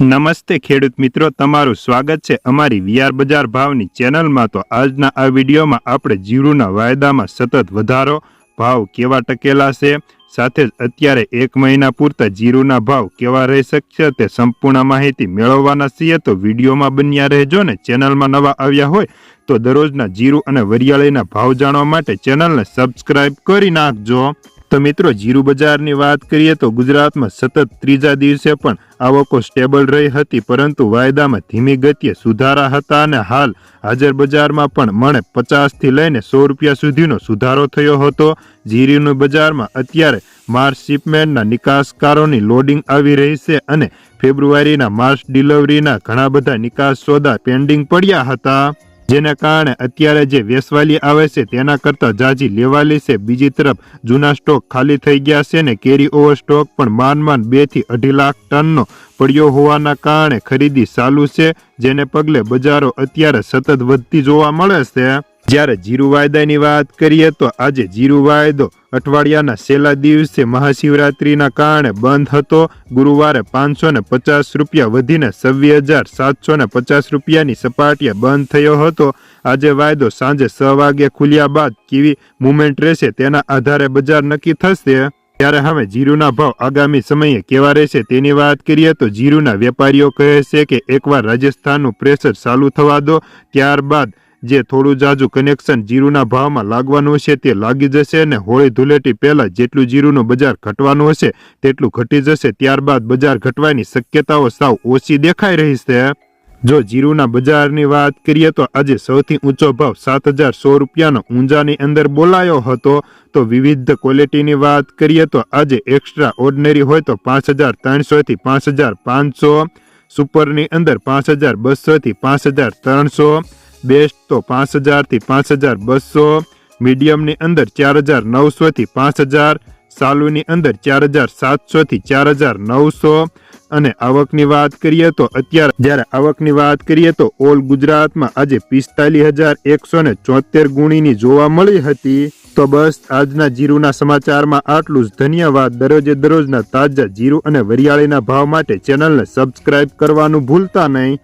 નમસ્તે ખેડૂત મિત્રો, તમારું સ્વાગત છે અમારી વિયાર બજાર ભાવની ચેનલમાં. તો આજના આ વિડીયોમાં આપણે જીરુના વાયદામાં સતત વધારો, ભાવ કેવા ટકેલા છે, સાથે જ અત્યારે એક મહિના પૂરતા જીરુના ભાવ કેવા રહી શકશે તે સંપૂર્ણ માહિતી મેળવવાના છીએ. તો વિડીયોમાં બન્યા રહેજો ને ચેનલમાં નવા આવ્યા હોય, તો દરરોજના જીરુ અને વરિયાળીના ભાવ જાણવા માટે ચેનલને સબસ્ક્રાઇબ કરી નાખજો. તો મિત્રો, જીરું બજારની વાત કરીએ તો ગુજરાતમાં સતત ત્રીજા દિવસે પણ આવકો સ્ટેબલ રહી હતી, પરંતુ વાયદામાં ધીમી ગતિએ સુધારા હતા અને હાલ હાજર બજારમાં પણ મણે પચાસથી લઈને સો રૂપિયા સુધીનો સુધારો થયો હતો. જીરીનું બજારમાં અત્યારે માર્ચ શિપમેન્ટના નિકાસકારોની લોડિંગ આવી રહી છે અને ફેબ્રુઆરીના માર્ચ ડિલિવરીના ઘણા બધા નિકાસ સોદા પેન્ડિંગ પડ્યા હતા. જેને કારણે અત્યારે જે વેસવાલી આવે છે, તેના કરતાં જાજી લેવાલી છે. બીજી તરફ, જૂના સ્ટોક ખાલી થઈ ગયા છે ને કેરી ઓવર સ્ટોક પણ માન માન બેથી અઢી લાખ ટનનો પડ્યો હોવાના કારણે ખરીદી ચાલુ છે, જેને પગલે બજારો અત્યારે સતત વધતી જોવા મળે છે. જ્યારે જીરુ વાયદાની વાત કરીએ તો આજે જીરુ વાયદો અઠવાડિયાના છેલ્લા દિવસે મહાશિવરાત્રિના કારણે બંધ હતો. ગુરુવારે પાંચસો ને પચાસ રૂપિયા વધીને છવ્વીસ હજાર સાતસો ને પચાસ રૂપિયાની સપાટીએ બંધ થયો હતો. આજે વાયદો સાંજે છ વાગે ખુલ્યા બાદ કેવી મુવમેન્ટ રહેશે તેના આધારે બજાર નક્કી થશે. ત્યારે હવે જીરુના ભાવ આગામી સમયે કેવા રહેશે તેની વાત કરીએ તો જીરુના વેપારીઓ કહે છે કે એકવાર રાજસ્થાનનું પ્રેશર ચાલુ થવા દો, ત્યારબાદ જે થોડું જાજુ કનેક્શન જીરુના ભાવમાં લાગવાનું હશે તે લાગી જશે અને હોળી ધૂળેટી પહેલા જેટલું જીરુનું બજાર ઘટવાનું હશે, તેટલું ઘટી જશે. ત્યારબાદ બજાર ઘટવાની શક્યતાઓ સાવ ઓછી દેખાઈ રહી છે. જો જીરુના બજારની વાત કરીએ તો આજે સૌથી ઊંચો ભાવ સાત હજાર સો રૂપિયાનો ઊંઝાની અંદર બોલાયો હતો. તો વિવિધ ક્વોલિટીની વાત કરીએ તો આજે એક્સ્ટ્રા ઓર્ડિનરી હોય તો પાંચ હજાર ત્રણસોથી પાંચ હજાર પાંચસો સુપરની અંદર પાંચ હજાર બસોથી પાંચ હજાર ત્રણસો બેસ્ટ તો પાંચ હજારથી પાંચ હજાર બસો, મીડિયમની અંદર ચાર હજાર નવસોથી પાંચ હજાર, સાલુની અંદર ચાર હજાર સાતસોથી ચાર હજાર નવસો. અને આવકની વાત કરીએ તો અત્યારે જ્યારે આવકની વાત કરીએ તો ઓલ ગુજરાતમાં આજે પિસ્તાલીસ હજાર એકસો ને ચોતેર ગુણીની જોવા મળી હતી. તો બસ આજના જીરુના સમાચારમાં આટલું જ. ધન્યવાદ. દરરોજે દરરોજના તાજા જીરું અને વરિયાળીના ભાવ માટે ચેનલને સબસ્ક્રાઇબ કરવાનું ભૂલતા નહીં.